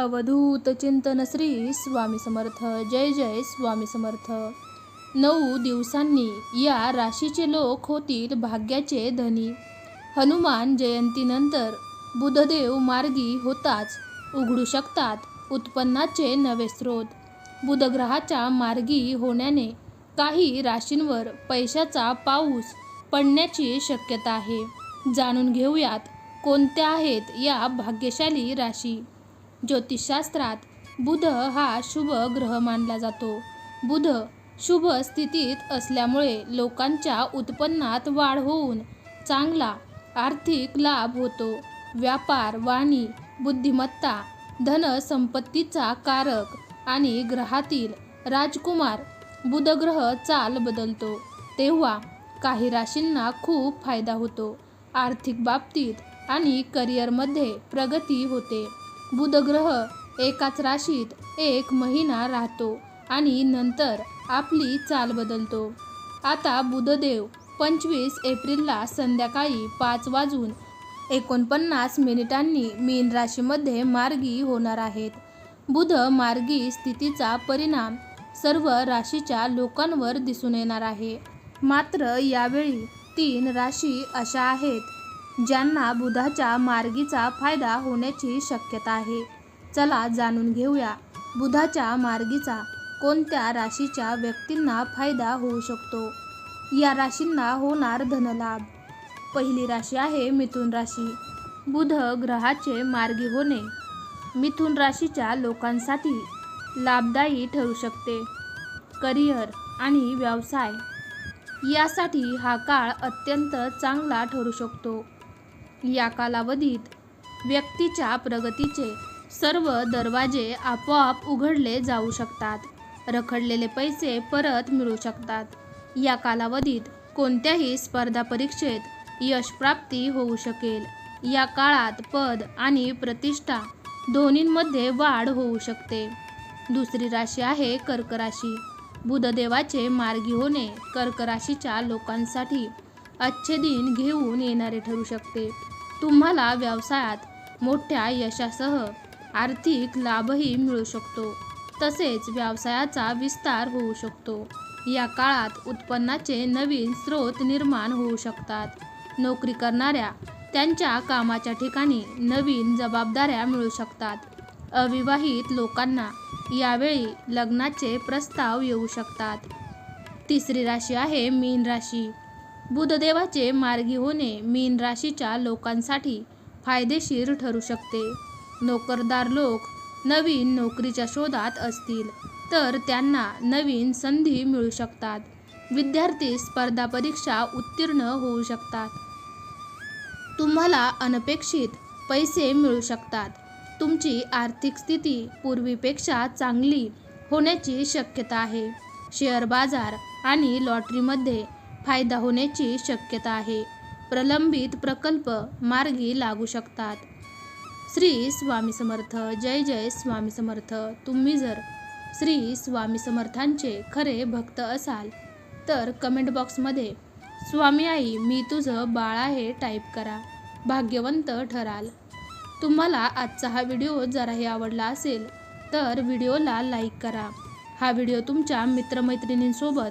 अवधूत चिंतन श्री स्वामी समर्थ. जय जय स्वामी समर्थ. नऊ दिवसांनी या राशीचे लोक होतील भाग्याचे धनी. हनुमान जयंतीनंतर बुधदेव मार्गी होताच उघडू शकतात उत्पन्नाचे नवे स्रोत. बुधग्रहाच्या मार्गी होण्याने काही राशींवर पैशाचा पाऊस पडण्याची शक्यता आहे. जाणून घेऊयात कोणत्या आहेत या भाग्यशाली राशी. ज्योतिषशास्त्रात बुध हा शुभ ग्रह मानला जातो. बुध शुभ स्थितीत असल्यामुळे लोकांच्या उत्पन्नात वाढ होऊन चांगला आर्थिक लाभ होतो. व्यापार वाणी बुद्धिमत्ता धनसंपत्तीचा कारक आणि ग्रहातील राजकुमार बुधग्रह चाल बदलतो. तेव्हा काही राशींना खूप फायदा होतो. आर्थिक बाबतीत आणि करिअरमध्ये प्रगती होते. बुधग्रह एकाच राशीत एक महिना राहतो आणि नंतर आपली चाल बदलतो. आता बुधदेव पंचवीस एप्रिलला संध्याकाळी पाच वाजून एकोणपन्नास मिनिटांनी मीन राशीमध्ये मार्गी होणार आहेत. बुध मार्गी स्थितीचा परिणाम सर्व राशीच्या लोकांवर दिसून येणार आहे. मात्र यावेळी तीन राशी अशा आहेत ज्यांना बुधाच्या मार्गीचा फायदा होण्याची शक्यता आहे. चला जाणून घेऊया बुधाच्या मार्गीचा कोणत्या राशीच्या व्यक्तींना फायदा होऊ शकतो? या राशींना होणार धनलाभ. पहिली राशी आहे मिथुन राशी. बुध ग्रहाचे मार्गी होणे मिथुन राशीच्या लोकांसाठी लाभदायी ठरू शकते. करिअर आणि व्यवसाय यासाठी हा काळ अत्यंत चांगला ठरू शकतो. या कालावधीत व्यक्तीच्या प्रगतीचे सर्व दरवाजे आपोआप उघडले जाऊ शकतात. रखडलेले पैसे परत मिळू शकतात. या कालावधीत कोणत्याही स्पर्धा परीक्षेत यशप्राप्ती होऊ शकेल. या काळात पद आणि प्रतिष्ठा दोन्हींमध्ये वाढ होऊ शकते. दुसरी राशी आहे कर्क राशी. बुधदेवाचे मार्गी होणे कर्क राशीच्या लोकांसाठी अच्छे दिन घेऊन येणारे ठरू शकते. तुम्हाला व्यवसायात मोठ्या यशासह आर्थिक लाभही मिळू शकतो. तसेच व्यवसायाचा विस्तार होऊ शकतो. या काळात उत्पन्नाचे नवीन स्रोत निर्माण होऊ शकतात. नोकरी करणाऱ्या त्यांच्या कामाच्या ठिकाणी नवीन जबाबदाऱ्या मिळू शकतात. अविवाहित लोकांना यावेळी लग्नाचे प्रस्ताव येऊ शकतात. तिसरी राशी आहे मीन राशी. बुधदेवाचे मार्गी होणे मीन राशीच्या लोकांसाठी फायदेशीर ठरू शकते. नोकरदार लोक नवीन नोकरीच्या शोधात असतील तर त्यांना नवीन संधी मिळू शकतात. विद्यार्थी स्पर्धा परीक्षा उत्तीर्ण होऊ शकतात. तुम्हाला अनपेक्षित पैसे मिळू शकतात. तुमची आर्थिक स्थिती पूर्वीपेक्षा चांगली होण्याची शक्यता आहे. शेअर बाजार आणि लॉटरीमध्ये फायदा होण्याची शक्यता आहे. प्रलंबित प्रकल्प मार्गी लागू शकतात. श्री स्वामी समर्थ जय जय स्वामी समर्थ. तुम्ही जर श्री स्वामी समर्थांचे खरे भक्त असाल तर कमेंट बॉक्समध्ये स्वामी आई मी तुझं बाळ आहे टाईप करा. भाग्यवंत ठराल. तुम्हाला आजचा हा व्हिडिओ जराही आवडला असेल तर व्हिडिओला लाईक करा. हा व्हिडिओ तुमच्या मित्रमैत्रिणींसोबत